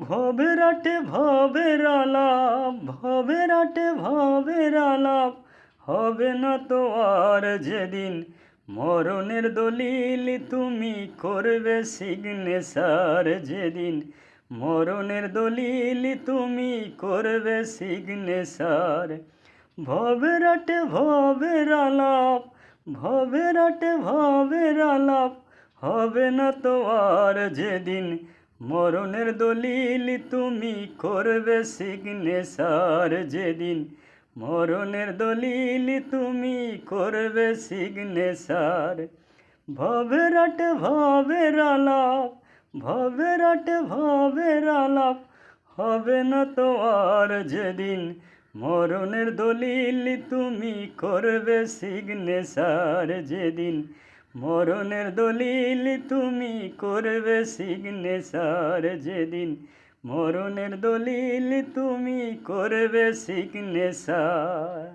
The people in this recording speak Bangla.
ভবেরাটে ভবের আলাপ ভবেরাটে ভবের আলাপ। হবে না তো আর যেদিন মরণের দলিল তুমি করবে সিগনেচার যেদিন মরণের দলিল তুমি করবে সিগনেচার ভবেরাটে ভবের আলাপ ভবেরাটে ভবের আলাপ। হবে না তো আর যেদিন মরণের দলিল তুমি করবে সিগনেচার যেদিন। মরণের দলিল তুমি করবে সিগনেচার ভবেরাট ভবের আলাপ ভবেরাট ভবের আলাপ হবে না তো আর যেদিন। মরণের দলিল তুমি করবে সিগনেচার যেদিন। মরণের দলিল তুমি করবে সিগনেচার যেদিন। মরণের দলিল তুমি করবে সিগনেচার